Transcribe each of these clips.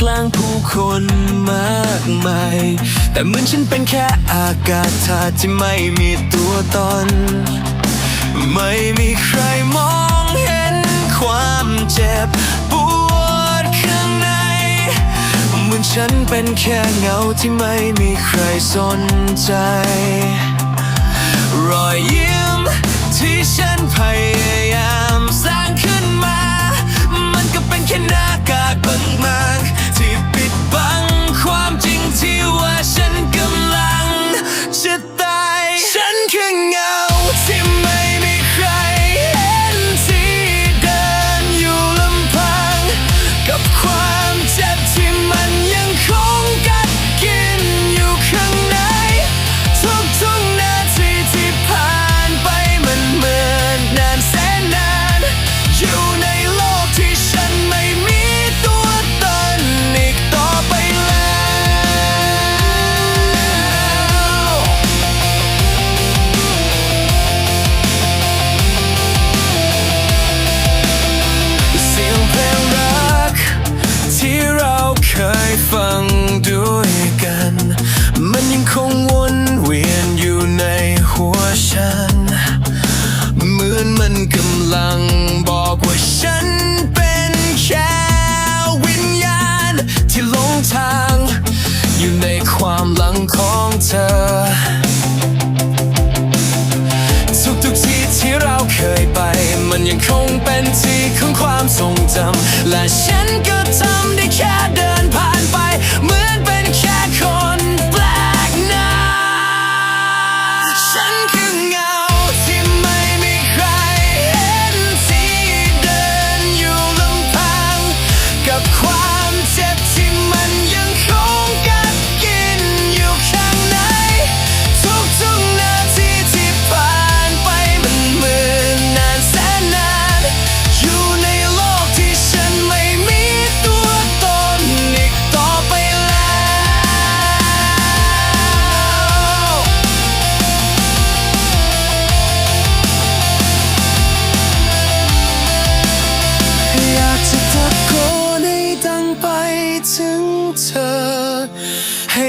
กลางผู้คนมากมาย แต่เหมือนฉันเป็นแค่อากาศธาตุที่ไม่มีตัวตน ไม่มีใครมองเห็นความเจ็บปวดข้างใน เหมือนฉันเป็นแค่เงาที่ไม่มีใครสนใจ เคยฟังด้วยกัน มันยังคงวนเวียนอยู่ในหัวฉัน เหมือนมันกำลังบอกว่าฉันเป็นแค่วิญญาณ ที่หลงทาง อยู่ในความหลังของเธอ ทุกทุกที่ที่เราเคยไป มันยังคงเป็นที่ของความทรงจำและฉันก็ทำได้แค่เดิ ไ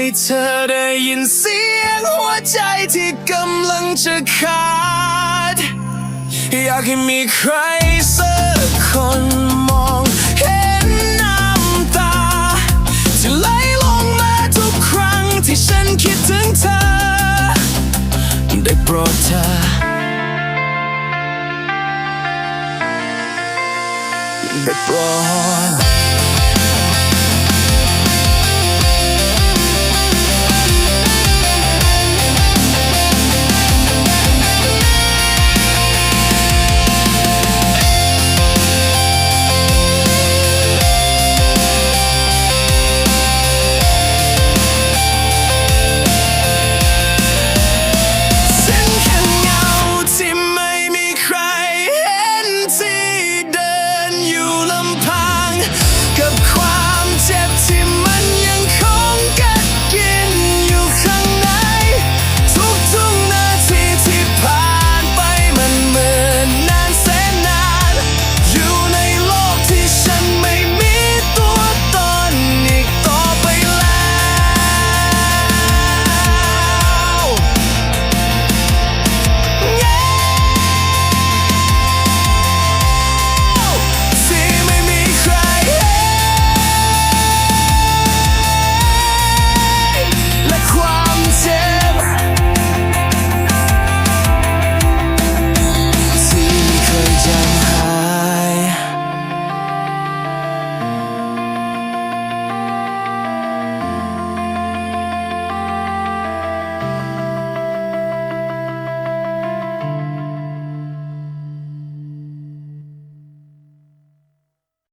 ให้เธอได้ยินเสียงหัวใจที่กำลังจะขาด อยากให้มีใครสักคนมองเห็นน้ำตาที่ไหลลงมาทุกครั้งที่ฉันคิดถึงเธอ ได้โปรดเธอ ได้โปรด